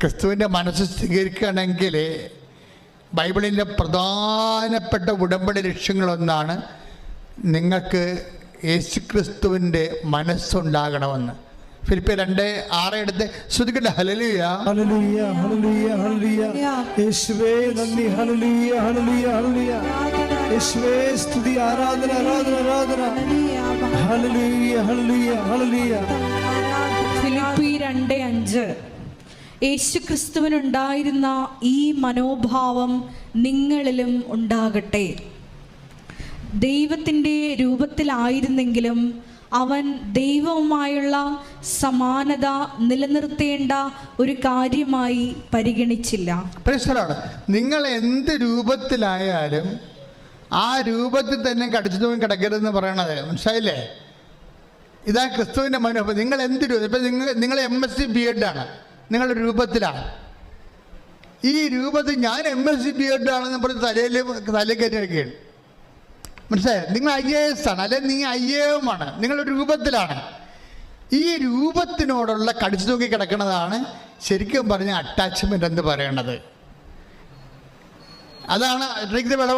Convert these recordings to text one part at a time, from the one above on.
ക്രിസ്തുവിന്റെ മനസ്സ് സ്വീകരിക്കുകയാണെങ്കിൽ ബൈബിളിന്റെ പ്രധാനപ്പെട്ട ഉടമ്പടി ലക്ഷ്യങ്ങളൊന്നാണ് നിങ്ങൾക്ക് യേശു ക്രിസ്തുവിന്റെ മനസ്സുണ്ടാകണമെന്ന്. ഫിലിപ്പ് രണ്ട് ആറ് എടുത്ത് ശ്രുതിക്കട്ടെ ഹലലിയ ഹലലിയ ഹലലിയ ഹലലിയ യേശുവേ നന്ദി. ഹലലിയ ഹലലിയ ഹലലിയ യേശുവേ സ്തുതി. ആരാധന ആരാധന ആരാധന. ഹലലിയ ഹലലിയ ഹലലിയ ഫിലിപ്പി രണ്ട് അഞ്ച്. യേശു ക്രിസ്തുവിനുണ്ടായിരുന്ന ഈ മനോഭാവം നിങ്ങളിലും ഉണ്ടാകട്ടെ. ദൈവത്തിന്റെ രൂപത്തിലായിരുന്നെങ്കിലും അവൻ ദൈവവുമായുള്ള സമാനത നിലനിർത്തേണ്ട ഒരു കാര്യമായി പരിഗണിച്ചില്ല. നിങ്ങൾ എന്ത് രൂപത്തിലായാലും ആ രൂപത്തിൽ തന്നെ കടിച്ചു കിടക്കരുതെന്ന് പറയണത്. മനസ്സിലായില്ലേ? ഇതാ ക്രിസ്തുവിന്റെ മനോഭാവം. നിങ്ങൾ എന്ത് രൂപം ഇപ്പം നിങ്ങൾ നിങ്ങൾ എം എസ് സി ബി എഡാണ് നിങ്ങളുടെ രൂപത്തിലാണ് ഈ രൂപത്തിൽ ഞാൻ എം എസ് സി ബി എഡാണെന്ന് പറഞ്ഞ് തലയിൽ തലയിൽ കയറ്റി വയ്ക്കുകയാണ്. മനസ്സിലായോ? നിങ്ങൾ ഐ എ എസ് ആണ് അല്ലെ നീ ഐ എ എമ്മാണ് നിങ്ങളുടെ രൂപത്തിലാണ്. ഈ രൂപത്തിനോടുള്ള കടിച്ചു തൂക്കി കിടക്കുന്നതാണ് ശരിക്കും പറഞ്ഞ അറ്റാച്ച്മെന്റ് എന്ന് പറയണത്. അതാണ്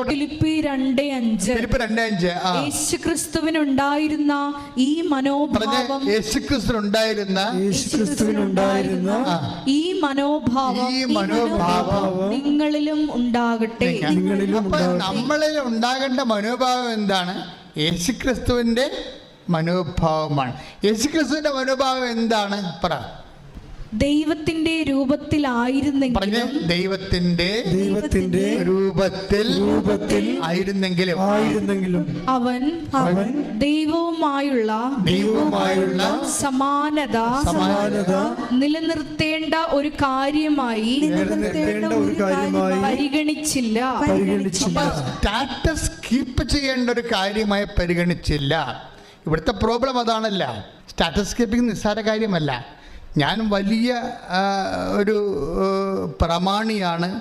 ഫിലിപ്പി രണ്ട് അഞ്ച്. ഫിലിപ്പ് രണ്ട് അഞ്ച് ആ. യേശു ക്രിസ്തുവിനുണ്ടായിരുന്ന ഈ മനോഭാവം. യേശുക്രിസ്തുണ്ടായിരുന്ന യേശു ക്രിസ്തുവിനുണ്ടായിരുന്ന ഈ മനോഭാവം ഈ മനോഭാവം. നിങ്ങളിലും ഉണ്ടാകട്ടെ. നിങ്ങളിലും നമ്മളിൽ ഉണ്ടാകേണ്ട മനോഭാവം എന്താണ്? യേശു ക്രിസ്തുവിന്റെ മനോഭാവമാണ്. യേശു ക്രിസ്തുവിന്റെ മനോഭാവം എന്താണ്? പറ. ദൈവത്തിന്റെ രൂപത്തിലായിരുന്നെങ്കിലും ദൈവത്തിന്റെ ദൈവത്തിന്റെ രൂപത്തിൽ രൂപത്തിൽ ആയിരുന്നെങ്കിലും ആയിരുന്നെങ്കിലും അവൻ അവൻ ദൈവവുമായുള്ള ദൈവവുമായുള്ള സമാനത സമാനത നിലനിർത്തേണ്ട ഒരു കാര്യമായി നിലനിർത്തേണ്ട ഒരു കാര്യമായി പരിഗണിച്ചില്ല. പരിഗണിച്ചില്ല. സ്റ്റാറ്റസ് കീപ്പ് ചെയ്യേണ്ട ഒരു കാര്യമായി പരിഗണിച്ചില്ല. ഇവിടുത്തെ പ്രോബ്ലം അതാണല്ല. സ്റ്റാറ്റസ് കീപ്പിംഗ് നിസ്സാര കാര്യമല്ല. ഞാൻ വലിയ ഒരു പ്രമാണിയാണ്.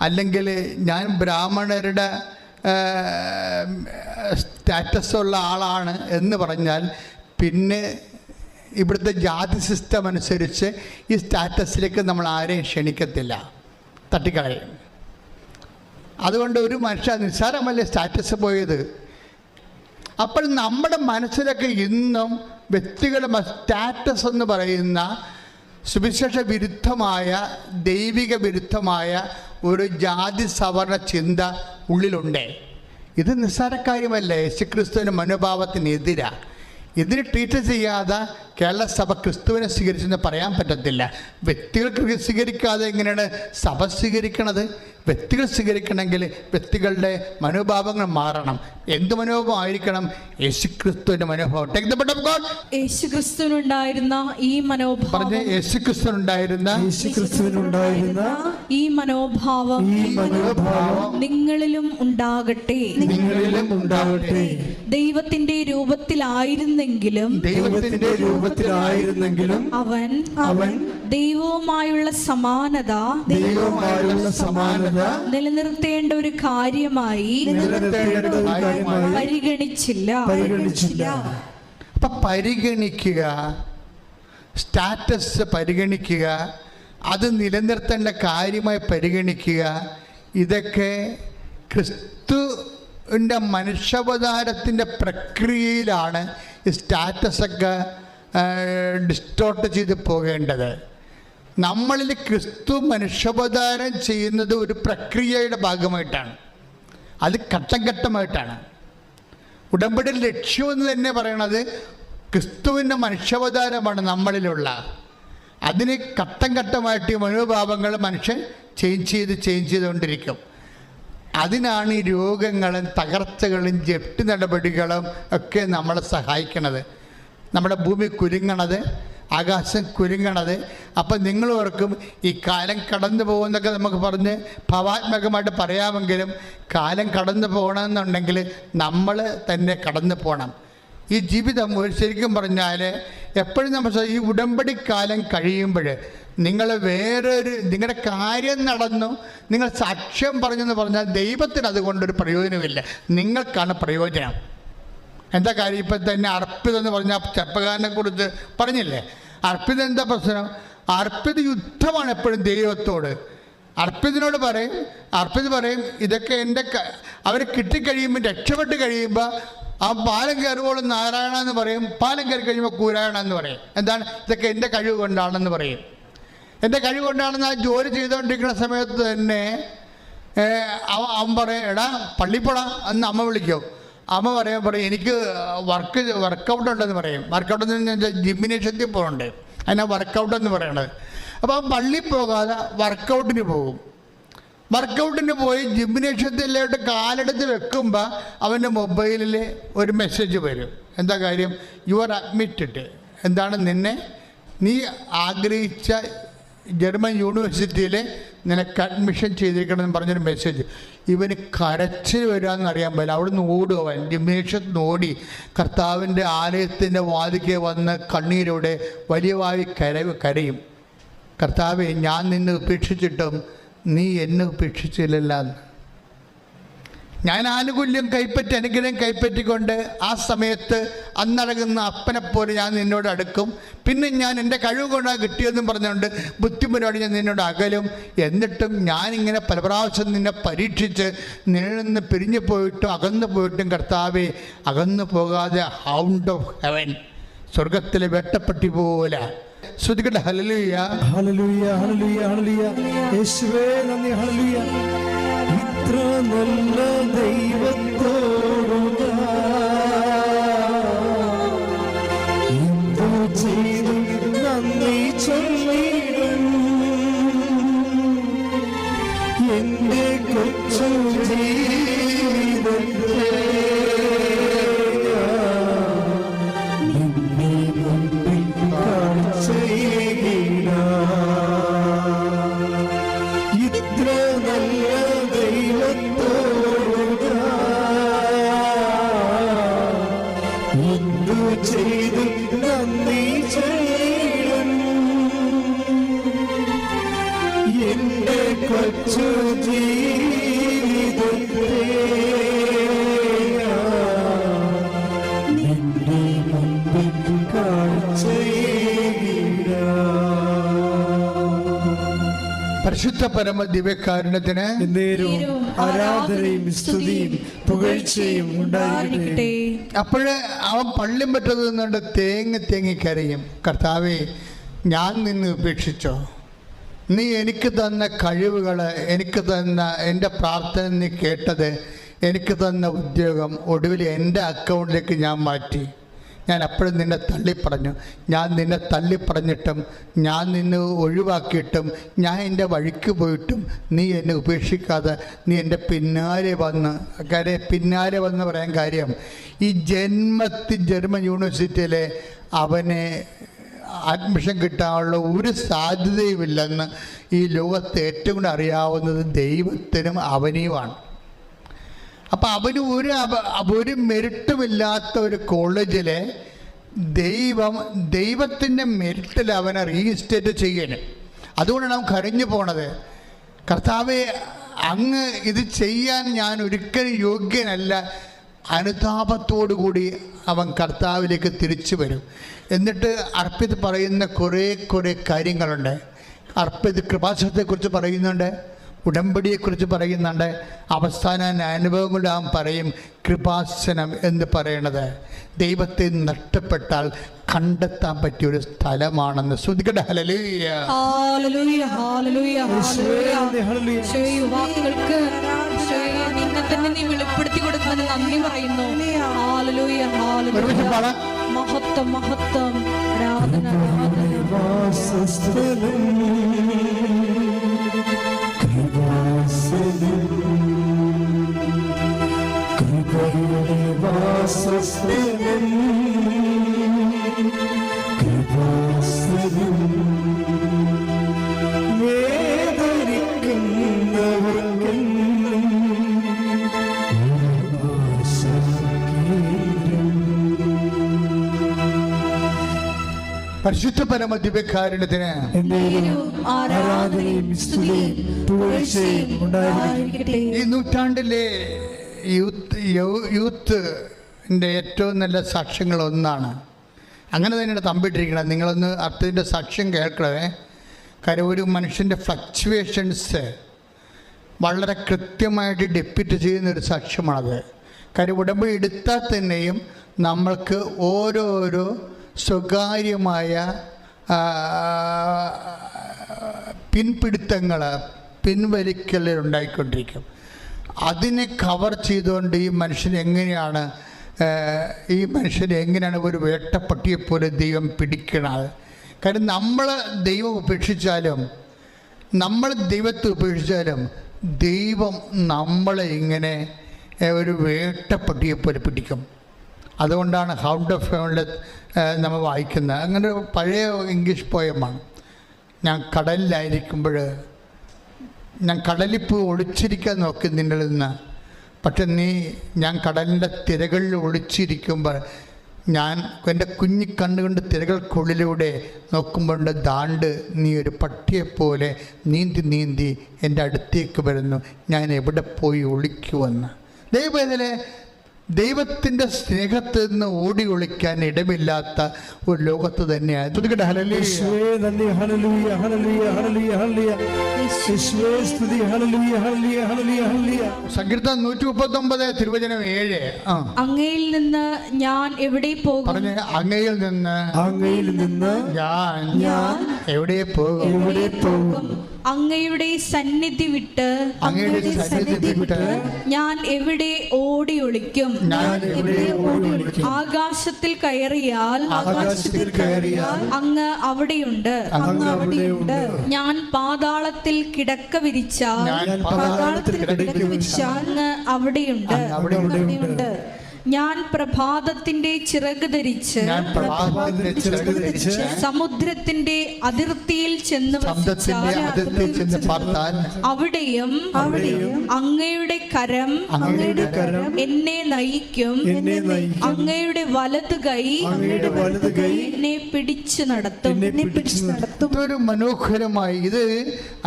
അല്ലെങ്കിൽ ഞാൻ ബ്രാഹ്മണരുടെ സ്റ്റാറ്റസ് ഉള്ള ആളാണ് എന്ന് പറഞ്ഞാൽ പിന്നെ ഇവിടുത്തെ ജാതി സിസ്റ്റം അനുസരിച്ച് ഈ സ്റ്റാറ്റസിലേക്ക് നമ്മൾ ആരെയും ക്ഷണിക്കത്തില്ല. തട്ടിക്കളയും. അതുകൊണ്ട് ഒരു മനുഷ്യ നിസ്സാരമല്ലേ സ്റ്റാറ്റസ് പോയത്? അപ്പോൾ നമ്മുടെ മനസ്സിലൊക്കെ ഇന്നും വ്യക്തികളുടെ സ്റ്റാറ്റസ് എന്ന് പറയുന്ന സുവിശേഷ വിരുദ്ധമായ ദൈവിക വിരുദ്ധമായ ഒരു ജാതി സവർണ ചിന്ത ഉള്ളിലുണ്ട്. ഇത് നിസ്സാര കാര്യമല്ലേ യേശുക്രിസ്തുവിന്റെ മനോഭാവത്തിനെതിരാണ് ഇതിന് ട്രീറ്റ് ചെയ്യാതെ കേരള സഭ ക്രിസ്തുവിനെ സ്വീകരിച്ചെന്ന് പറയാൻ പറ്റത്തില്ല. വ്യക്തികൾക്ക് സ്വീകരിക്കാതെ എങ്ങനെയാണ് സഭ സ്വീകരിക്കണത്? വ്യക്തികൾ സ്വീകരിക്കണമെങ്കിൽ വ്യക്തികളുടെ മനോഭാവങ്ങൾ മാറണം. എന്ത് മനോഭാവം ആയിരിക്കണം? യേശുക്രിസ്തുവിന്റെ മനോഭാവം. യേശുക്രിസ്തുവിനുണ്ടായിരുന്ന ഈ മനോഭാവം. പറഞ്ഞ മനോഭാവം യേശുക്രിസ്തുവിനുണ്ടായിരുന്ന യേശു ക്രിസ്തുവിനുണ്ടായിരുന്ന ഈ മനോഭാവം ഈ മനോഭാവം നിങ്ങളിലും ഉണ്ടാകട്ടെ. നിങ്ങളിലും ഉണ്ടാകട്ടെ. ദൈവത്തിന്റെ രൂപത്തിലായിരുന്നെങ്കിലും ദൈവത്തിന്റെ രൂപത്തിലായിരുന്നെങ്കിലും അവൻ അവൻ ദൈവവുമായുള്ള സമാനത ദൈവവുമായുള്ള സമാനത നിലനിർത്തേണ്ട ഒരു കാര്യമായി പരിഗണിച്ചില്ല. പരിഗണിച്ചില്ല. അപ്പൊ പരിഗണിക്കുക സ്റ്റാറ്റസ് പരിഗണിക്കുക അത് നിലനിർത്തേണ്ട കാര്യമായി പരിഗണിക്കുക ഇതൊക്കെ ക്രിസ്തുവിന്റെ മനുഷ്യാവതാരത്തിന്റെ പ്രക്രിയയിലാണ് ഈ സ്റ്റാറ്റസൊക്കെ ഡിസ്റ്റോർട്ട് ചെയ്ത് പോകേണ്ടത്. നമ്മളിൽ ക്രിസ്തു മനുഷ്യാവതാരം ചെയ്യുന്നത് ഒരു പ്രക്രിയയുടെ ഭാഗമായിട്ടാണ്. അത് ഘട്ടം ഘട്ടമായിട്ടാണ്. ഉടമ്പടി ലക്ഷ്യമെന്ന് തന്നെ പറയണത് ക്രിസ്തുവിന്റെ മനുഷ്യാവതാരമാണ് നമ്മളിലുള്ള. അതിന് ഘട്ടം ഘട്ടമായിട്ട് മനോഭാവങ്ങൾ മനുഷ്യൻ ചേഞ്ച് ചെയ്ത് ചേഞ്ച് ചെയ്തുകൊണ്ടിരിക്കും. അതിനാണ് ഈ രോഗങ്ങളും തകർച്ചകളും ജപ്തി നടപടികളും ഒക്കെ നമ്മളെ സഹായിക്കണത്. നമ്മുടെ ഭൂമി കുരുങ്ങണത് ആകാശം കുരുങ്ങണത് അപ്പം നിങ്ങൾ ഓർക്കും ഈ കാലം കടന്നു പോകുന്നൊക്കെ നമുക്ക് പറഞ്ഞ് ഭാവാത്മകമായിട്ട് പറയാമെങ്കിലും കാലം കടന്നു പോകണമെന്നുണ്ടെങ്കിൽ നമ്മൾ തന്നെ കടന്നു പോകണം ഈ ജീവിതം ഒരു ശരിക്കും പറഞ്ഞാൽ എപ്പോഴും നമ്മൾ ഈ ഉടമ്പടി കാലം കഴിയുമ്പോൾ നിങ്ങൾ വേറൊരു നിങ്ങളുടെ കാര്യം നടന്നു നിങ്ങൾ സാക്ഷ്യം പറഞ്ഞെന്ന് പറഞ്ഞാൽ ദൈവത്തിന് അതുകൊണ്ടൊരു പ്രയോജനമില്ല. നിങ്ങൾക്കാണ് പ്രയോജനം. എന്താ കാര്യം? ഇപ്പം തന്നെ അർപ്പിതെന്ന് പറഞ്ഞാൽ ചെറുപ്പക്കാരനെ കൊടുത്ത് പറഞ്ഞില്ലേ? അർപ്പിത എന്താ പ്രശ്നം? അർപ്പിത് യുദ്ധമാണ് എപ്പോഴും ദൈവത്തോട്. അർപ്പിതിനോട് പറയും അർപ്പിത് പറയും ഇതൊക്കെ എന്റെ അവർ കിട്ടിക്കഴിയുമ്പോൾ രക്ഷപ്പെട്ട് കഴിയുമ്പോൾ ആ പാലം കയറുമ്പോൾ നാരായണ എന്ന് പറയും. പാലം കയറി കഴിയുമ്പോൾ കൂരായണ എന്ന് പറയും. എന്താണ്? ഇതൊക്കെ എന്റെ കഴിവ് കൊണ്ടാണെന്ന് പറയും. എന്റെ കഴിവ് കൊണ്ടാണെന്ന് ആ ജോലി ചെയ്തുകൊണ്ടിരിക്കുന്ന സമയത്ത് തന്നെ അവൻ പറയും എടാ പള്ളിപ്പോടാ എന്ന് അമ്മ വിളിക്കും. അമ്മ പറയാൻ പറയും എനിക്ക് വർക്ക് വർക്കൗട്ട് ഉണ്ടെന്ന് പറയും. വർക്കൗട്ട് എന്ന് പറഞ്ഞാൽ ജിമ്മിനേഷ്യത്തിൽ പോകുന്നുണ്ട് അതിനാ വർക്കൗട്ട് എന്ന് പറയണത്. അപ്പോൾ പള്ളി പോകാതെ വർക്കൗട്ടിന് പോകും. വർക്കൗട്ടിന് പോയി ജിംനേഷ്യത്തിലോട്ട് കാലെടുത്ത് വെക്കുമ്പോൾ അവന്റെ മൊബൈലിൽ ഒരു മെസ്സേജ് വരും. എന്താ കാര്യം? യു ആർ അഡ്മിറ്റഡ് എന്താണ് നിന്നെ? നീ ആഗ്രഹിച്ച ജർമ്മൻ യൂണിവേഴ്സിറ്റിയിൽ നിനക്ക് അഡ്മിഷൻ ചെയ്തിരിക്കണമെന്ന് പറഞ്ഞൊരു മെസ്സേജ് ഇവന് കരച്ചിൽ വരാമെന്നറിയാൻ പറ്റില്ല. അവിടുന്ന് ഓടുക. അവൻ നിന്ന് ഓടി കർത്താവിന്റെ ആലയത്തിന്റെ വാതിക്കെ വന്ന് കണ്ണീരോടെ വലിയവായി കരവ് കരയും. കർത്താവെ ഞാൻ നിന്നെ ഉപേക്ഷിച്ചിട്ടും നീ എന്നെ ഉപേക്ഷിച്ചില്ലല്ല ഞാൻ ആനുകൂല്യം കൈപ്പറ്റി അനുഗ്രഹം കൈപ്പറ്റിക്കൊണ്ട് ആ സമയത്ത് അന്നടങ്ങുന്ന അപ്പനെപ്പോലെ ഞാൻ നിന്നോട് അടുക്കും. പിന്നെ ഞാൻ എന്റെ കഴിവ് കൊണ്ടാണ് കിട്ടിയതെന്നും പറഞ്ഞുകൊണ്ട് ബുദ്ധിമുട്ടോടെ ഞാൻ നിന്നോട് അകലും. എന്നിട്ടും ഞാനിങ്ങനെ പല പ്രാവശ്യം നിന്നെ പരീക്ഷിച്ച് നിന്നിൽ നിന്ന് പിരിഞ്ഞു പോയിട്ടും അകന്നു പോയിട്ടും കർത്താവെ അകന്നു പോകാതെ ഹൗണ്ട് ഓഫ് ഹെവൻ സ്വർഗത്തിലെ വെട്ടപ്പെട്ടി പോലെ. ശ്രദ്ധിക്കട്ടെ ഹലലുയ്യ ഹലലുയ്യ ഹലലുയ്യ ഹലലുയ്യ യേശുവേ നന്ദി ഹല്ലേലൂയ. ഇത്ര നല്ല ദൈവത്തോടുക. എന്തു ചെയ്തു നന്ദി ചൊല്ലിടും. എന്റെ കൊച്ചു ജീവിതത്തെ പരിശുദ്ധ പരമ ദിവ്യകാരുണ്യത്തിന് എന്നേരവും ആരാധനയും സ്തുതിയും പുകഴ്ചയും ഉണ്ടായിരിക്കട്ടെ. അപ്പോഴ് അവൻ പള്ളിയും പറ്റത് നിന്നുകൊണ്ട് തേങ്ങി തേങ്ങി കരയും. കർത്താവെ ഞാൻ നിന്ന് ഉപേക്ഷിച്ചോ? നീ എനിക്ക് തന്ന കഴിവുകൾ എനിക്ക് തന്ന എന്റെ പ്രാർത്ഥന നീ കേട്ടത് എനിക്ക് തന്ന ഉദ്യോഗം ഒടുവിൽ എന്റെ അക്കൗണ്ടിലേക്ക് ഞാൻ മാറ്റി. ഞാൻ അപ്പോഴും നിന്നെ തള്ളിപ്പറഞ്ഞു. ഞാൻ നിന്നെ തള്ളിപ്പറഞ്ഞിട്ടും ഞാൻ നിന്നെ ഒഴിവാക്കിയിട്ടും ഞാൻ എന്റെ വഴിക്ക് പോയിട്ടും നീ എന്നെ ഉപേക്ഷിക്കാതെ നീ എന്റെ പിന്നാലെ വന്ന് കാര്യം പിന്നാലെ വന്ന് പറയാൻ കാര്യം ഈ ജന്മത്തിൽ ജർമ്മൻ യൂണിവേഴ്സിറ്റിയിലെ അവനെ അഡ്മിഷൻ കിട്ടാനുള്ള ഒരു സാധ്യതയുമില്ലെന്ന് ഈ ലോകത്ത് ഏറ്റവും കൂടുതൽ അറിയാവുന്നത് ദൈവത്തിനും അവനെയുമാണ്. അപ്പം അവന് ഒരു ഒരു മെരിട്ടുമില്ലാത്ത ഒരു കോളേജിലെ ദൈവം ദൈവത്തിന്റെ മെരിട്ടിൽ അവനെ റീഇൻസ്റ്റേറ്റ് ചെയ്യണം. അതുകൊണ്ടാണ് അവൻ കരഞ്ഞു പോണത്. കർത്താവെ അങ്ങ് ഇത് ചെയ്യാൻ ഞാൻ ഒരിക്കലും യോഗ്യനല്ല. അനുതാപത്തോടു കൂടി അവൻ കർത്താവിലേക്ക് തിരിച്ചു വരും. എന്നിട്ട് അർപ്പിത് പറയുന്ന കുറേ കുറേ കാര്യങ്ങളുണ്ട്. അർപ്പിത് കൃപാശത്തെക്കുറിച്ച് പറയുന്നുണ്ട്. ഉടമ്പടിയെക്കുറിച്ച് പറയുന്നുണ്ട്. അവസാന അനുഭവങ്ങളുടെ അവൻ പറയും കൃപാസനം എന്ന് പറയണത്. ദൈവത്തെ നഷ്ടപ്പെട്ടാൽ കണ്ടെത്താൻ പറ്റിയ ഒരു സ്ഥലമാണെന്ന് ശ്രദ്ധിക്കട്ടെ. ഹലലൂയ വാക്കുകൾക്ക് നിന്നെ തന്നെ നീ വെളിപ്പെടുത്തി കൊടുക്കുന്നതിന് നന്ദി പറയുന്നു. ഹാലലൂയ ഒരുമിച്ച് ഹാലലൂയ പാടാം. മഹത്വം മഹത്വം. ആരാധന ആരാധന വാസസ്ഥലം കൃപാസനം വേദനിക്കുന്നവർക്കെന്നും ആശാകേന്ദ്രം പരിശുദ്ധ പരമ ദിവ്യകാരുണ്യത്തിന് എന്നേരും ആരാധനയും സ്തുതിയും പുകഴ്ചയും ഉണ്ടായിരിക്കട്ടെ. ഈ നൂറ്റാണ്ടിലെ യൂത്ത് യൗ- യൂത്തിന്റെ ഏറ്റവും നല്ല സാക്ഷ്യങ്ങൾ ഒന്നാണ്. അങ്ങനെ തന്നെയാണ് തമ്പിട്ടിരിക്കുന്നത്. നിങ്ങളൊന്ന് അർത്ഥത്തിന്റെ സാക്ഷ്യം കേൾക്കണേ കാര്യം ഒരു മനുഷ്യന്റെ ഫ്ലക്ച്വേഷൻസ് വളരെ കൃത്യമായിട്ട് ഡെപ്യൂട്ട് ചെയ്യുന്ന ഒരു സാക്ഷ്യമാണത്. കാര്യം ഉടമ്പടി എടുത്താൽ തന്നെയും നമ്മൾക്ക് ഓരോരോ സ്വകാര്യമായ പിൻപിടുത്തങ്ങൾ പിൻവലിക്കലുണ്ടായിക്കൊണ്ടിരിക്കും അതിനെ കവർ ചെയ്തുകൊണ്ട് ഈ മനുഷ്യൻ എങ്ങനെയാണ് ഈ മനുഷ്യനെ എങ്ങനെയാണ് ഒരു വേട്ടപ്പട്ടിയെപ്പോലെ ദൈവം പിടിക്കണത്? കാരണം നമ്മൾ ദൈവം ഉപേക്ഷിച്ചാലും നമ്മൾ ദൈവത്തെ ഉപേക്ഷിച്ചാലും ദൈവം നമ്മളെ ഇങ്ങനെ ഒരു വേട്ടപ്പട്ടിയെപ്പോലെ പിടിക്കും. അതുകൊണ്ടാണ് ഹൗണ്ട് ഓഫ് ഫേമിൽ നമ്മൾ വായിക്കുന്നത്. അങ്ങനെ പഴയ ഇംഗ്ലീഷ് പോയമാണ് ഞാൻ കടലിലായിരിക്കുമ്പോൾ ഞാൻ കടലിപ്പ് ഒളിച്ചിരിക്കാൻ നോക്കി നിന്നിൽ നിന്ന് പക്ഷെ നീ ഞാൻ കടലിന്റെ തിരകളിൽ ഒളിച്ചിരിക്കുമ്പോൾ ഞാൻ എന്റെ കുഞ്ഞി കണ്ണുകൊണ്ട് തിരകൾക്കുള്ളിലൂടെ നോക്കുമ്പോൾ ദാണ്ട് നീ ഒരു പട്ടിയെപ്പോലെ നീന്തി നീന്തി എന്റെ അടുത്തേക്ക് വരുന്നു. ഞാൻ എവിടെ പോയി ഒളിക്കുമെന്ന് ദൈവം ഇതിലെ ദൈവത്തിന്റെ സ്നേഹത്തിൽ നിന്ന് ഓടി ഒളിക്കാൻ ഇടമില്ലാത്ത ഒരു ലോകത്ത് തന്നെയാണ്. തുതിക്കട്ടെ ഹല്ലേലൂയ. ഹല്ലേലൂയ ഹല്ലേലൂയ ഹല്ലേലൂയ ഹല്ലേലൂയ യേശുവേ സ്തുതി. ഹല്ലേലൂയ ഹല്ലേലൂയ ഹല്ലേലൂയ ഹല്ലേലൂയ സങ്കീർത്തനം നൂറ്റി മുപ്പത്തൊമ്പത് തിരുവചനം ഏഴ്. ആ. അങ്ങയിൽ നിന്ന് ഞാൻ എവിടെ പോകും? പറഞ്ഞ അങ്ങയിൽ നിന്ന് അങ്ങയിൽ നിന്ന് ഞാൻ ഞാൻ എവിടെ പോകും? എവിടെ പോകും? അങ്ങയുടെ സന്നിധി വിട്ട് അങ്ങയുടെ സന്നിധി വിട്ട് ഞാൻ എവിടെ ഓടി ഒളിക്കും? ആകാശത്തിൽ കയറിയാൽ ആകാശത്തിൽ കയറിയാൽ അങ്ങ് അവിടെയുണ്ട്. അങ്ങ് അവിടെയുണ്ട്. ഞാൻ പാതാളത്തിൽ കിടക്ക വിരിച്ചാൽ ഞാൻ പാതാളത്തിൽ കിടക്ക വിരിച്ചാൽ അങ്ങ് അവിടെയുണ്ട്. അവിടെയുണ്ട്. ഞാൻ പ്രഭാതത്തിന്റെ ചിറക് ധരിച്ച് ഞാൻ പ്രഭാതത്തിന്റെ ചിറക് ധരിച്ച് സമുദ്രത്തിന്റെ അതിർത്തിയിൽ ചെന്ന് അവിടെയും അവിടെയും അങ്ങയുടെ കരം അങ്ങയുടെ കരം എന്നെ നയിക്കും എന്നെ നയിക്കും അങ്ങയുടെ വലത് കൈ അങ്ങയുടെ വലത് കൈ എന്നെ പിടിച്ചു നടത്തും എന്നെ പിടിച്ചു നടത്തും. ഇതൊരു മനോഹരമായി ഇത്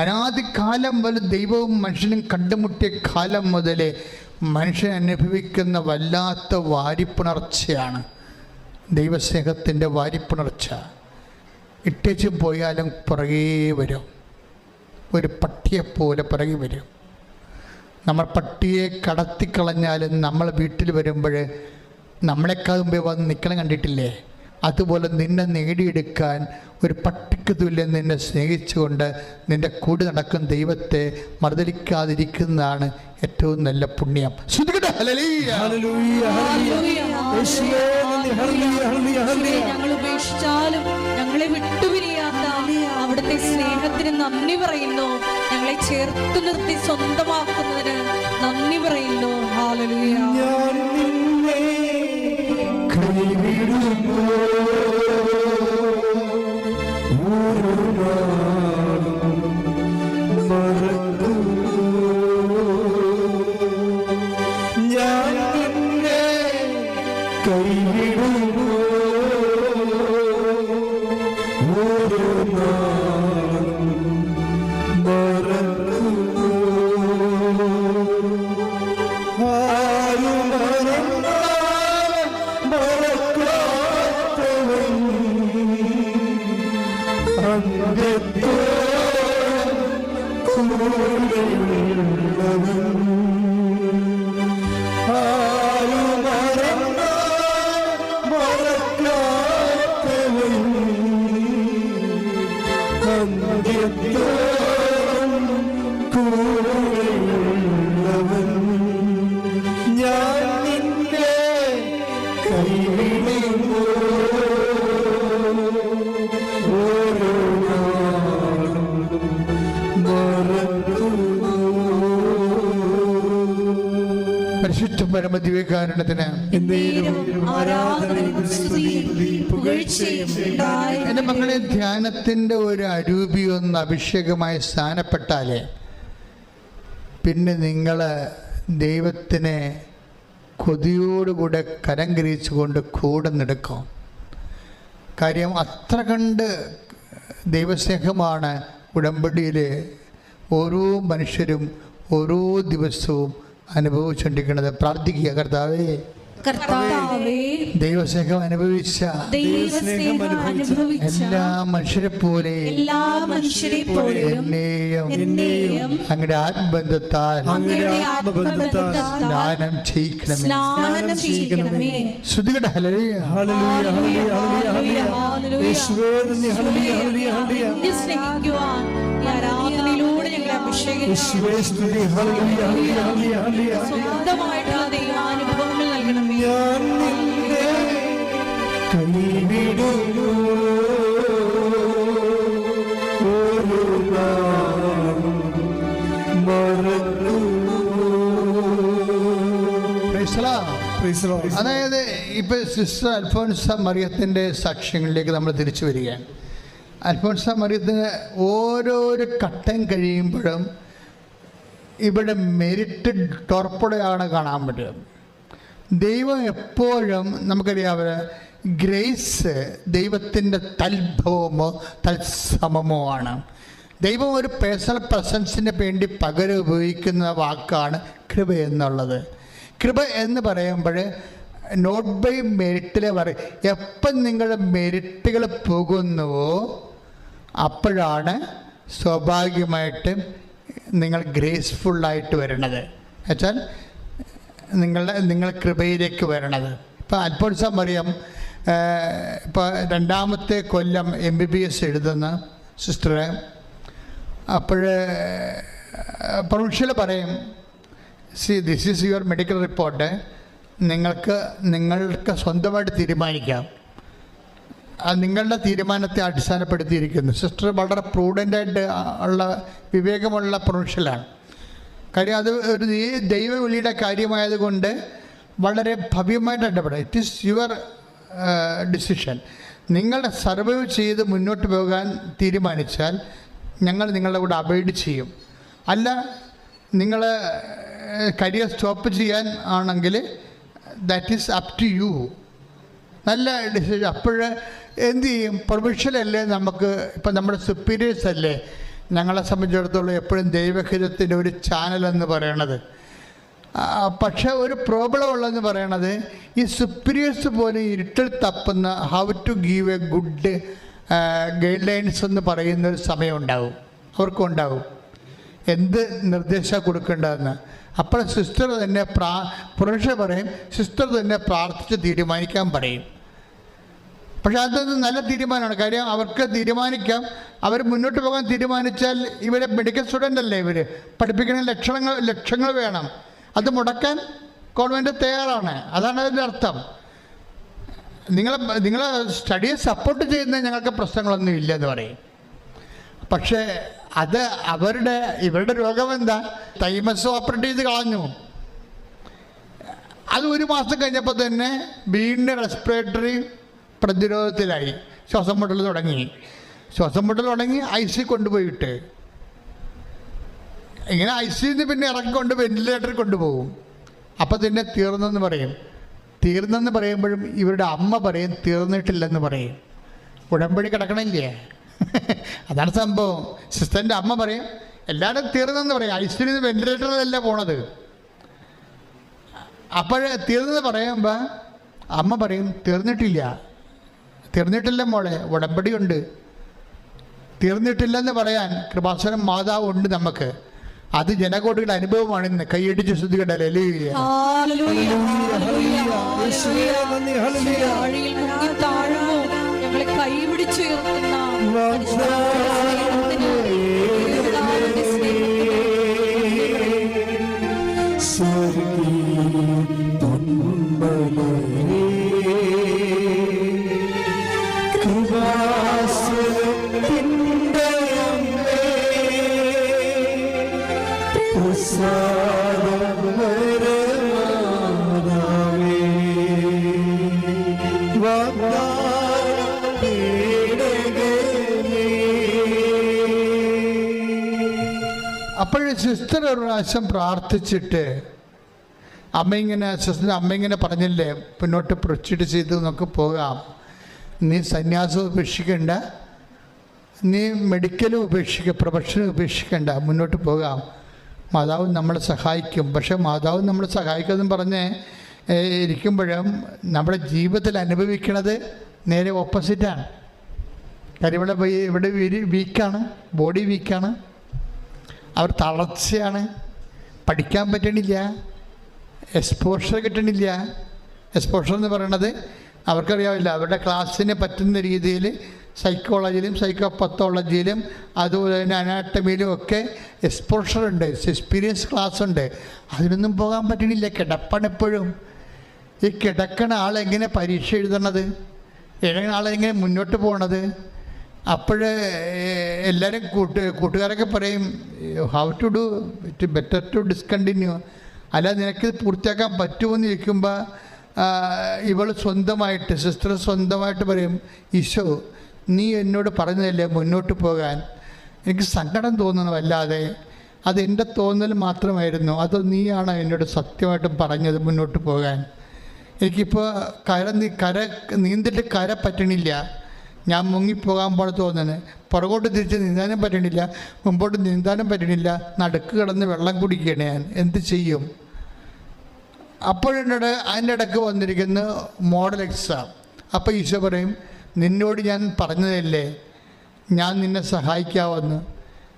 അനാദികാലം മുതൽ ദൈവവും മനുഷ്യനും കണ്ടുമുട്ടിയ കാലം മുതൽ മനുഷ്യൻ അനുഭവിക്കുന്ന വല്ലാത്ത വാരിപ്പുണർച്ചയാണ്. ദൈവസ്നേഹത്തിന്റെ വാരിപ്പുണർച്ച. ഇട്ടേച്ചും പോയാലും പുറകേ വരും. ഒരു പട്ടിയെപ്പോലെ പുറകെ വരും. നമ്മൾ പട്ടിയെ കടത്തിക്കളഞ്ഞാലും നമ്മൾ വീട്ടിൽ വരുമ്പോൾ നമ്മളെക്കാൾ മുമ്പേ വന്ന് നിൽക്കണം കണ്ടിട്ടില്ലേ? അതുപോലെ നിന്നെ നേടിയെടുക്കാൻ ഒരു പട്ടിക്ക് തുല്യം നിന്നെ സ്നേഹിച്ചുകൊണ്ട് നിന്റെ കൂടെ നടക്കുന്ന ദൈവത്തെ മറുതലിക്കാതിരിക്കുന്നതാണ് ഏറ്റവും നല്ല പുണ്യം. ഞങ്ങൾ ഉപേക്ഷിച്ചാലും ഞങ്ങളെ വിട്ടുപിരിയാത്ത അവിടുത്തെ സ്നേഹത്തിന് നന്ദി പറയുന്നു. ഞങ്ങളെ ചേർത്ത് നിർത്തി സ്വന്തമാക്കുന്നതിന് നന്ദി പറയുന്നു. ഹാലലുയ ഞാൻ പരമദിവ്യകാരണത്തിന് എന്റെ മകളെ ധ്യാനത്തിന്റെ മക്കളെ ഒരു അരൂപി ഒന്ന് അഭിഷേകമായി സ്ഥാനപ്പെട്ടാലേ പിന്നെ നിങ്ങൾ ദൈവത്തിനെ കൊതിയോടുകൂടെ കരം ഗ്രഹിച്ചുകൊണ്ട് കൂടെ നടക്കും കാര്യം അത്ര കണ്ട് ദൈവസ്നേഹമാണ് ഉടമ്പടിയിൽ ഓരോ മനുഷ്യരും ഓരോ ദിവസവും അനുഭവിച്ചുകൊണ്ടിരിക്കുന്നത് പ്രാർത്ഥിക്കുക കർത്താവേ. ദൈവസ്നേഹം അനുഭവിച്ച എല്ലാ മനുഷ്യരെ പോലെ എന്നെയും അങ്ങയുടെ ആത്മബന്ധത്താൽ സ്നാനം ചെയ്യിക്കണമേ. ചെയ്യിക്കണമേ. ശ്രുതികട സ്വന്തമായിട്ടുള്ള ദൈവാനുഭവങ്ങൾ നൽകണമേ. ഞാൻ കൈവിടുന്നു. അതായത് ഇപ്പൊ സിസ്റ്റർ അൽഫോൻസ മറിയത്തിന്റെ സാക്ഷ്യങ്ങളിലേക്ക് നമ്മൾ തിരിച്ചു വരികയാണ്. അൽഫോൻസ മറിയത്തിന് ഓരോരോ ഘട്ടം കഴിയുമ്പോഴും ഇവിടെ മെരിറ്റ് ടോർപ്പടയാണ് കാണാൻ പറ്റുക. ദൈവം എപ്പോഴും നമുക്കറിയാവുന്ന ഗ്രേസ് ദൈവത്തിന്റെ തൽഭവമോ തത്സമമോ ആണ്. ദൈവം ഒരു പേഴ്സണൽ പ്രസൻസിന് വേണ്ടി പകരം ഉപയോഗിക്കുന്ന വാക്കാണ് കൃപ എന്നുള്ളത്. കൃപ എന്ന് പറയുമ്പോൾ നോട്ട് ബൈ മെരിറ്റിലെ പറയും എപ്പം നിങ്ങളുടെ മെരിറ്റുകൾ പോകുന്നുവോ അപ്പോഴാണ് സ്വാഭാവികമായിട്ട് നിങ്ങൾ ഗ്രേസ്ഫുള്ളായിട്ട് വരണത്. വെച്ചാൽ നിങ്ങളുടെ നിങ്ങൾ കൃപയിലേക്ക് വരണത്. ഇപ്പോൾ അൽഫോൺസ മറിയം ഇപ്പോൾ രണ്ടാമത്തെ കൊല്ലം എം ബി ബി എസ് എഴുതുന്ന സിസ്റ്ററെ. അപ്പോൾ പ്രൊഫഷൽ പറയും see this is your medical report നിങ്ങൾക്ക് നിങ്ങൾക്ക് സ്വന്തമായിട്ട് തീരുമാനിക്കാം. നിങ്ങളുടെ തീരുമാനത്തെ അടിസ്ഥാനപ്പെടുത്തിയിരിക്കുന്നു. സിസ്റ്റർ വളരെ പ്രൂഡന്റായിട്ട് ഉള്ള വിവേകമുള്ള പ്രൊഫഷലാണ് കാര്യം അത് ഒരു ദൈവവിളിയുടെ കാര്യമായതുകൊണ്ട് വളരെ ഭവ്യമായിട്ട് ഇടപെടും. ഇറ്റ് ഈസ് യുവർ ഡിസിഷൻ നിങ്ങളുടെ സർവൈവ് ചെയ്ത് മുന്നോട്ട് പോകാൻ തീരുമാനിച്ചാൽ ഞങ്ങൾ നിങ്ങളുടെ കൂടെ അവൈഡ് ചെയ്യും. അല്ല നിങ്ങൾ കരിയർ സ്റ്റോപ്പ് ചെയ്യാൻ ആണെങ്കിൽ that is up to you നല്ല ഡിസിഷൻ അപ്പോൾ എന്ത് ചെയ്യും? പ്രൊഫഷനല്ലേ നമുക്ക്? ഇപ്പം നമ്മുടെ സുപ്പീരിയേഴ്സ് അല്ലേ? ഞങ്ങളെ സംബന്ധിച്ചിടത്തോളം എപ്പോഴും ദൈവഹിതത്തിന്റെ ഒരു ചാനൽ എന്ന് പറയണത്. പക്ഷേ ഒരു പ്രോബ്ലം ഉള്ളതെന്ന് പറയണത് ഈ സുപ്പീരിയേഴ്സ് പോലെ ഇരുട്ടിൽ തപ്പുന്ന how to give a good guidelines എന്ന് പറയുന്ന ഒരു സമയം ഉണ്ടാവും. അവർക്കും ഉണ്ടാവും. എന്ത് നിർദ്ദേശം കൊടുക്കേണ്ടതെന്ന്? അപ്പോൾ സിസ്റ്റർ തന്നെ പ്രാ പുരുഷ പറയും സിസ്റ്റർ തന്നെ പ്രാർത്ഥിച്ച് തീരുമാനിക്കാൻ പറയും. പക്ഷെ അതൊന്ന് നല്ല തീരുമാനമാണ്. കാര്യം അവർക്ക് തീരുമാനിക്കാം. അവർ മുന്നോട്ട് പോകാൻ തീരുമാനിച്ചാൽ ഇവരെ മെഡിക്കൽ സ്റ്റുഡന്റ് അല്ലേ ഇവർ പഠിപ്പിക്കുന്ന ലക്ഷണങ്ങൾ ലക്ഷങ്ങൾ വേണം. അത് മുടക്കാൻ ഗവൺമെന്റ് തയ്യാറാണ്. അതാണ് അതിന്റെ അർത്ഥം. നിങ്ങളെ നിങ്ങളെ സ്റ്റഡിയെ സപ്പോർട്ട് ചെയ്യുന്ന ഞങ്ങൾക്ക് പ്രശ്നങ്ങളൊന്നും ഇല്ലെന്ന് പറയും. പക്ഷേ അത് അവരുടെ ഇവരുടെ രോഗം എന്താ? തൈമസ് ഓപ്പറേറ്റ് ചെയ്ത് കളഞ്ഞു. അത് ഒരു മാസം കഴിഞ്ഞപ്പോൾ തന്നെ വീണ്ടും റെസ്പിറേറ്ററി പ്രതിരോധത്തിലായി. ശ്വാസം മുട്ടൽ തുടങ്ങി. ശ്വാസം മുട്ടൽ തുടങ്ങി ഐ സി കൊണ്ടുപോയിട്ട്. ഇങ്ങനെ ഐ സിന്ന് പിന്നെ ഇറക്കിക്കൊണ്ട് വെന്റിലേറ്ററിൽ കൊണ്ടുപോകും. അപ്പോൾ തന്നെ തീർന്നെന്ന് പറയും. തീർന്നെന്ന് പറയുമ്പോഴും ഇവരുടെ അമ്മ പറയും തീർന്നിട്ടില്ലെന്ന് പറയും. ഉടമ്പടി കിടക്കണില്ലേ? അതാണ് സംഭവം. സിസ്റ്ററിന്റെ അമ്മ പറയും എല്ലാവരും തീർന്നെന്ന് പറയും. ഐ സിയിൽ നിന്ന് വെന്റിലേറ്ററിലല്ല പോണത്. അപ്പോൾ തീർന്നെന്ന് പറയുമ്പോൾ അമ്മ പറയും തീർന്നിട്ടില്ല. തീർന്നിട്ടില്ല മോളെ ഉടമ്പടിയുണ്ട്. തീർന്നിട്ടില്ലെന്ന് പറയാൻ കൃപാസനം മാതാവ് ഉണ്ട് നമുക്ക്. അത് ജനകോടികളുടെ അനുഭവമാണ് ഇന്ന് കൈയടിച്ച് ശ്രദ്ധിക്കട്ടെ. ലലിയ ഹല്ലേലൂയ, അപ്പോൾ സിസ്റ്റർ ഒരു പ്രാവശ്യം പ്രാർത്ഥിച്ചിട്ട് അമ്മ ഇങ്ങനെ സിസ്റ്റർ അമ്മ ഇങ്ങനെ പറഞ്ഞില്ലേ മുന്നോട്ട് പ്രൊച്ചിട്ട് ചെയ്ത് നമുക്ക് പോകാം. നീ സന്യാസം ഉപേക്ഷിക്കണ്ട നീ മെഡിക്കലും ഉപേക്ഷിക്കുക പ്രൊഫഷനും ഉപേക്ഷിക്കണ്ട മുന്നോട്ട് പോകാം. മാതാവ് നമ്മളെ സഹായിക്കും. പക്ഷേ മാതാവ് നമ്മളെ സഹായിക്കുമെന്ന് പറഞ്ഞ് ഇരിക്കുമ്പോഴും നമ്മുടെ ജീവിതത്തിൽ അനുഭവിക്കുന്നത് നേരെ ഓപ്പോസിറ്റാണ്. കാര്യം ഇവിടെ ഇവിടെ വീക്കാണ് ബോഡി വീക്കാണ്. അവർ തളർച്ചയാണ്. പഠിക്കാൻ പറ്റണില്ല. എക്സ്പോഷർ കിട്ടണില്ല. എക്സ്പോഷർ എന്ന് പറയണത് അവർക്കറിയാവില്ല. അവരുടെ ക്ലാസ്സിന് പറ്റുന്ന രീതിയിൽ സൈക്കോളജിയിലും സൈക്കോ പത്തോളജിയിലും അതുപോലെ തന്നെ അനാട്ടമിയിലും ഒക്കെ എക്സ്പോഷർ ഉണ്ട്. എക്സ്പീരിയൻസ് ക്ലാസ് ഉണ്ട് അതിനൊന്നും പോകാൻ പറ്റണില്ല. കിടപ്പാണ് എപ്പോഴും. ഈ കിടക്കണ ആളെങ്ങനെ പരീക്ഷ എഴുതണത്? എഴുതുന്ന ആളെങ്ങനെ മുന്നോട്ട് പോകണത് അപ്പോൾ എല്ലാവരും കൂട്ട് കൂട്ടുകാരൊക്കെ പറയും how to do it better to discontinue അല്ല നിനക്ക് ഇത് പൂർത്തിയാക്കാൻ പറ്റുമെന്ന് ചോദിക്കുമ്പോൾ ഇവൾ സ്വന്തമായിട്ട് സിസ്റ്റർ സ്വന്തമായിട്ട് പറയും ഈശോ നീ എന്നോട് പറഞ്ഞതല്ലേ മുന്നോട്ട് പോകാൻ? എനിക്ക് സങ്കടം തോന്നുന്നു വല്ലാതെ. അതെന്റെ തോന്നൽ മാത്രമായിരുന്നു. അത് നീയാണ് എന്നോട് സത്യമായിട്ടും പറഞ്ഞത് മുന്നോട്ട് പോകാൻ. എനിക്കിപ്പോൾ കര കര നീന്തിട്ട് കര പറ്റണില്ല. ഞാൻ മുങ്ങിപ്പോകാൻ പോലെ തോന്നുന്നത് പുറകോട്ട് തിരിച്ച് നീന്താനും പറ്റണില്ല. മുമ്പോട്ട് നീന്താനും പറ്റണില്ല. നടുക്ക് കിടന്ന് വെള്ളം കുടിക്കുകയാണ് ഞാൻ. എന്ത് ചെയ്യും? അപ്പോഴെന്നോട് അതിന്റെ ഇടയ്ക്ക് വന്നിരിക്കുന്ന മോഡൽ എക്സാം അപ്പോൾ ഈശോ പറയും നിന്നോട് ഞാൻ പറഞ്ഞതല്ലേ? ഞാൻ നിന്നെ സഹായിക്കാമെന്ന്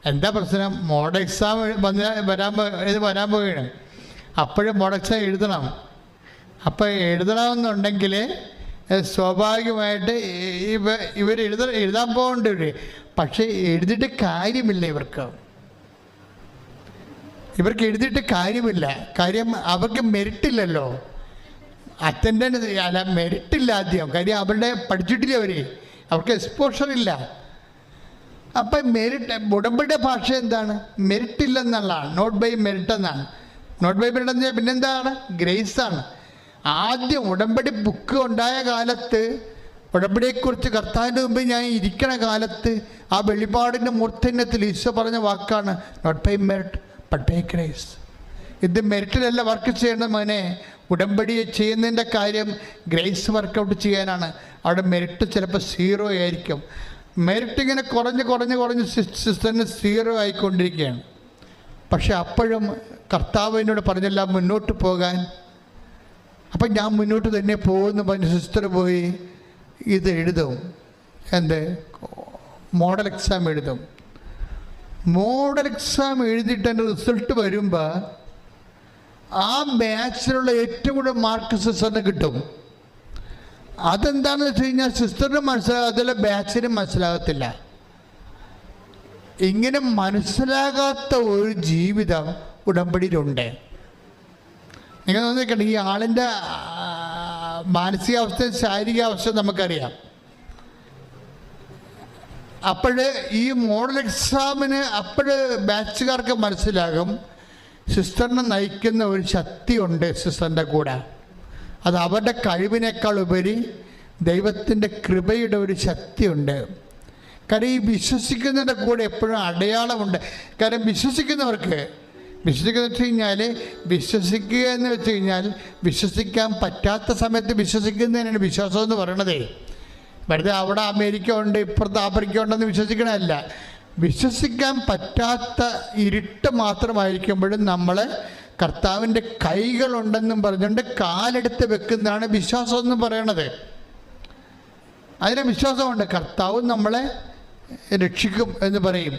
എന്താ പ്രശ്നം? മോഡൽ എക്സാം വന്ന് വരാൻ വരാൻ പോവുകയാണ്. അപ്പോഴും മോഡൽ എക്സാം എഴുതണം. അപ്പോൾ എഴുതണമെന്നുണ്ടെങ്കിൽ സ്വാഭാവികമായിട്ട് ഇവ ഇവർ എഴുത എഴുതാൻ പോകേണ്ടവർ പക്ഷേ എഴുതിയിട്ട് കാര്യമില്ല ഇവർക്ക്. ഇവർക്ക് എഴുതിയിട്ട് കാര്യമില്ല. കാര്യം അവർക്ക് മെരിട്ടില്ലല്ലോ അറ്റൻഡൻസ് അല്ല മെരിട്ടില്ല ആദ്യം. കാര്യം അവരുടെ പഠിച്ചിട്ടില്ല അവർ അവർക്ക് എക്സ്പോഷർ ഇല്ല അപ്പം മെരിട്ട് ഉടമ്പടിയുടെ ഭാഷ എന്താണ്? മെരിട്ടില്ലെന്നുള്ളതാണ് നോട്ട് ബൈ മെറിറ്റ് എന്നാണ്. നോട്ട് ബൈ മെരിറ്റ് എന്ന് പിന്നെന്താണ്? ഗ്രേസ് ആണ്. ആദ്യം ഉടമ്പടി ബുക്ക് ഉണ്ടായ കാലത്ത് ഉടമ്പടിയെക്കുറിച്ച് കർത്താവിന്റെ മുമ്പ് ഞാൻ ഇരിക്കണ കാലത്ത് ആ വെളിപാടിന്റെ മൂർധന്യത്തിൽ ഈശോ പറഞ്ഞ വാക്കാണ് not by merit but by grace ഇത് മെറിറ്റിലല്ല വർക്ക് ചെയ്യേണ്ട മോനെ. ഉടമ്പടി ചെയ്യുന്നതിന്റെ കാര്യം ഗ്രേസ് വർക്കൗട്ട് ചെയ്യാനാണ്. അവിടെ മെറിറ്റ് ചിലപ്പോൾ സീറോ ആയിരിക്കും. മെറിറ്റ് ഇങ്ങനെ കുറഞ്ഞ് കുറഞ്ഞ് കുറഞ്ഞ് സിസ്റ്ററിന് സീറോ ആയിക്കൊണ്ടിരിക്കുകയാണ്. പക്ഷെ അപ്പോഴും കർത്താവിനോട് പറഞ്ഞെല്ലാം മുന്നോട്ട് പോകാൻ അപ്പം ഞാൻ മുന്നോട്ട് തന്നെ പോകുമെന്ന് പറഞ്ഞ് സിസ്റ്റർ പോയി. ഇത് എഴുതും. എന്റെ മോഡൽ എക്സാം എഴുതും. മോഡൽ എക്സാം എഴുതിയിട്ട് എന്റെ റിസൾട്ട് വരുമ്പോൾ ആ ബാച്ചിലുള്ള ഏറ്റവും കൂടുതൽ മാർക്ക് സിസ്റ്ററിന് കിട്ടും. അതെന്താണെന്ന് വെച്ച് കഴിഞ്ഞാൽ സിസ്റ്ററിന് മനസ്സിലാകത്തില്ല ബാച്ചിന് മനസ്സിലാകത്തില്ല. ഇങ്ങനെ മനസ്സിലാകാത്ത ഒരു ജീവിതം ഉടമ്പടിയിലുണ്ട്. നിങ്ങൾ നോക്കിക്കണ്ട ഈ ആളിന്റെ മാനസികാവസ്ഥ ശാരീരികാവസ്ഥ നമുക്കറിയാം. അപ്പോൾ ഈ മോഡൽ എക്സാമിന് അപ്പോൾ ബാച്ചുകാർക്ക് മനസ്സിലാകും സിസ്റ്ററിനെ നയിക്കുന്ന ഒരു ശക്തിയുണ്ട് സിസ്റ്ററിന്റെ കൂടെ. അത് അവരുടെ കഴിവിനേക്കാൾ ഉപരി ദൈവത്തിന്റെ കൃപയുടെ ഒരു ശക്തിയുണ്ട്. കാര്യം ഈ വിശ്വസിക്കുന്നതിന്റെ കൂടെ എപ്പോഴും അടയാളമുണ്ട്. കാരണം വിശ്വസിക്കുന്നവർക്ക് വിശ്വസിക്കുന്ന വെച്ച് കഴിഞ്ഞാൽ വിശ്വസിക്കുക എന്ന് വെച്ച് കഴിഞ്ഞാൽ വിശ്വസിക്കാൻ പറ്റാത്ത സമയത്ത് വിശ്വസിക്കുന്നതിനാണ് വിശ്വാസം എന്ന് പറയണതേ. വെറുതെ അവിടെ അമേരിക്ക ഉണ്ട് ഇപ്പുറത്ത് ആഫ്രിക്ക ഉണ്ടെന്ന് വിശ്വസിക്കണമല്ല വിശ്വസിക്കാൻ പറ്റാത്ത ഇരുട്ട് മാത്രമായിരിക്കുമ്പോഴും നമ്മൾ കർത്താവിന്റെ കൈകളുണ്ടെന്നും പറഞ്ഞുകൊണ്ട് കാലെടുത്ത് വെക്കുന്നതാണ് വിശ്വാസം എന്ന് പറയണത്. അതിന് വിശ്വാസമുണ്ട്. കർത്താവ് നമ്മളെ രക്ഷിക്കും എന്ന് പറയും.